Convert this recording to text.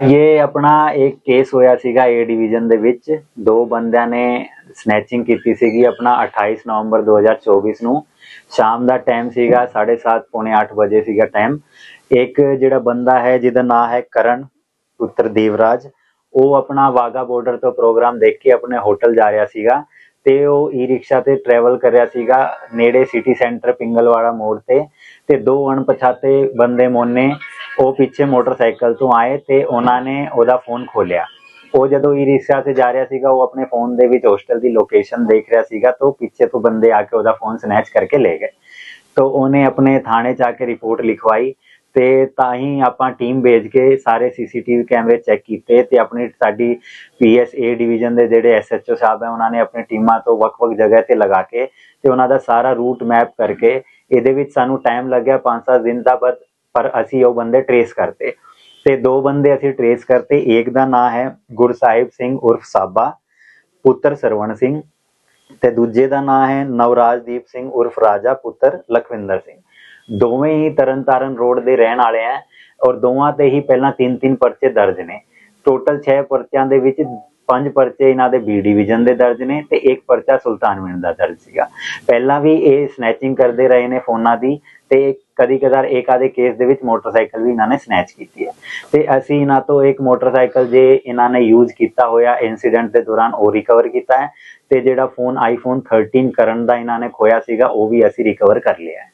ਇਹ ਆਪਣਾ ਇੱਕ ਕੇਸ ਹੋਇਆ ਸੀਗਾ ਏ ਡਿਵੀਜ਼ਨ ਦੇ ਵਿੱਚ। ਦੋ ਬੰਦਿਆਂ ਨੇ ਸਨੈਚਿੰਗ ਕੀਤੀ ਸੀਗੀ ਆਪਣਾ 28 ਨਵੰਬਰ 2024 ਨੂੰ। ਸ਼ਾਮ ਦਾ ਟਾਈਮ ਸੀਗਾ 7:30 ਪੌਣੇ 8 ਵਜੇ ਸੀਗਾ ਟਾਈਮ ਇੱਕ ਜਿਹੜਾ ਬੰਦਾ ਹੈ, ਜਿਹਦਾ ਨਾਮ ਹੈ ਕਰਨ, ਪੁੱਤਰ ਦੇਵਰਾਜ। ਉਹ ਆਪਣਾ ਵਾਗਾ ਬਾਰਡਰ ਤੋਂ ਪ੍ਰੋਗਰਾਮ ਦੇਖ ਕੇ ਆਪਣੇ ਹੋਟਲ ਜਾ ਰਿਹਾ ਸੀਗਾ ਤੇ ਉਹ ਈ ਰਿਕਸ਼ਾ ਤੇ ਟਰੈਵਲ ਕਰ ਰਿਹਾ ਸੀਗਾ ਨੇੜੇ ਸਿਟੀ ਸੈਂਟਰ ਪਿੰਗਲਵਾੜਾ ਮੋੜ ਤੇ। ਤੇ ਦੋ ਅਣਪਛਾਤੇ ਬੰਦੇ ਮੋਨੇ ਉਹ ਪਿੱਛੇ ਮੋਟਰਸਾਈਕਲ ਤੋਂ ਆਏ ਤੇ ਉਹਨਾਂ ਨੇ ਉਹਦਾ ਫੋਨ ਖੋਲਿਆ ਉਹ ਜਦੋਂ ਈ ਰਿਕਸ਼ਾ ਤੇ ਜਾ ਰਿਹਾ ਸੀਗਾ, ਉਹ ਆਪਣੇ ਫੋਨ ਦੇ ਵਿੱਚ ਹੋਸਟਲ ਦੀ ਲੋਕੇਸ਼ਨ ਦੇਖ ਰਿਹਾ ਸੀਗਾ ਤਾਂ ਪਿੱਛੇ ਤੋਂ ਬੰਦੇ ਆ ਕੇ ਉਹਦਾ ਫੋਨ ਸਨੈਚ ਕਰਕੇ ਲੈ ਗਏ। ਤਾਂ ਉਹਨੇ ਆਪਣੇ ਥਾਣੇ ਚ ਆ ਕੇ ਰਿਪੋਰਟ ਲਿਖਵਾਈ ਤੇ ਤਾਂ ਹੀ ਆਪਾਂ ਟੀਮ ਭੇਜ ਕੇ ਸਾਰੇ ਸੀਸੀਟੀਵੀ ਕੈਮਰੇ ਚੈੱਕ ਕੀਤੇ ਤੇ ਆਪਣੀ ਸਾਡੀ ਪੀਐਸਏ ਡਿਵੀਜ਼ਨ ਦੇ ਜਿਹੜੇ ਐਸਐਚਓ ਸਾਹਿਬ ਹੈ, ਉਹਨਾਂ ਨੇ ਆਪਣੀ ਟੀਮਾਂ ਤੋਂ ਵੱਖ-ਵੱਖ ਜਗ੍ਹਾ ਤੇ ਲਗਾ ਕੇ ਤੇ ਉਹਨਾਂ ਦਾ ਸਾਰਾ ਰੂਟ ਮੈਪ ਕਰਕੇ ਇਹਦੇ ਵਿੱਚ ਸਾਨੂੰ ਟਾਈਮ ਲੱਗਿਆ 5-7 ਦਿਨ ਦਾ ਬਸ ਪਰ ਅਸੀਂ ਉਹ ਬੰਦੇ ਟਰੇਸ ਕਰਤੇ। ਤੇ ਦੋ ਬੰਦੇ ਅਸੀਂ ਟਰੇਸ ਕਰਤੇ, ਇੱਕ ਦਾ ਨਾਮ ਹੈ ਗੁਰਸਾਹਿਬ ਸਿੰਘ ਉਰਫ ਸਾਬਾ, ਪੁੱਤਰ ਸਰਵਣ ਸਿੰਘ ਤੇ ਦੂਜੇ ਦਾ ਨਾਮ ਹੈ ਨਵਰਾਜਦੀਪ ਸਿੰਘ ਉਰਫ ਰਾਜਾ, ਪੁੱਤਰ ਲਖਵਿੰਦਰ ਸਿੰਘ। ਦੋਵੇਂ ਹੀ ਤਰਨਤਾਰਨ ਰੋਡ ਦੇ ਰਹਿਣ ਵਾਲੇ ਆ ਔਰ ਦੋਵਾਂ ਤੇ ਹੀ ਪਹਿਲਾਂ ਤਿੰਨ ਤਿੰਨ ਪਰਚੇ ਦਰਜ ਨੇ। ਟੋਟਲ 6 ਪਰਚਿਆਂ ਦੇ ਵਿੱਚ ਪੰਜ ਪਰਚੇ ਇਹਨਾਂ ਦੇ ਬੀ ਡਿਵੀਜ਼ਨ ਦੇ ਦਰਜ ਨੇ ਤੇ ਇੱਕ ਪਰਚਾ ਸੁਲਤਾਨਵਿੰਡ ਦਾ ਦਰਜ ਸੀਗਾ। ਪਹਿਲਾਂ ਵੀ ਇਹ ਸਨੈਚਿੰਗ ਕਰਦੇ ਰਹੇ ਨੇ ਫੋਨਾਂ ਦੀ ਤੇ ਕਦੀ ਕਦਾਰ ਇੱਕ ਆਦੇ ਕੇਸ ਦੇ ਵਿੱਚ ਮੋਟਰਸਾਈਕਲ ਵੀ ਇਹਨਾਂ ਨੇ ਸਨੈਚ ਕੀਤੀ ਹੈ। ਤੇ ਅਸੀਂ ਇਹਨਾਂ ਤੋਂ ਇੱਕ ਮੋਟਰਸਾਈਕਲ ਜੇ ਇਹਨਾਂ ਨੇ ਯੂਜ਼ ਕੀਤਾ ਹੋਇਆ ਇਨਸੀਡੈਂਟ ਦੇ ਦੌਰਾਨ ਉਹ ਰਿਕਵਰ ਕੀਤਾ ਹੈ ਤੇ ਜਿਹੜਾ ਫੋਨ ਆਈਫੋਨ 13 ਕਰਨ ਦਾ ਇਹਨਾਂ ਨੇ ਖੋਇਆ ਸੀਗਾ, ਉਹ ਵੀ ਅਸੀਂ ਰਿਕਵਰ ਕਰ ਲਿਆ ਹੈ।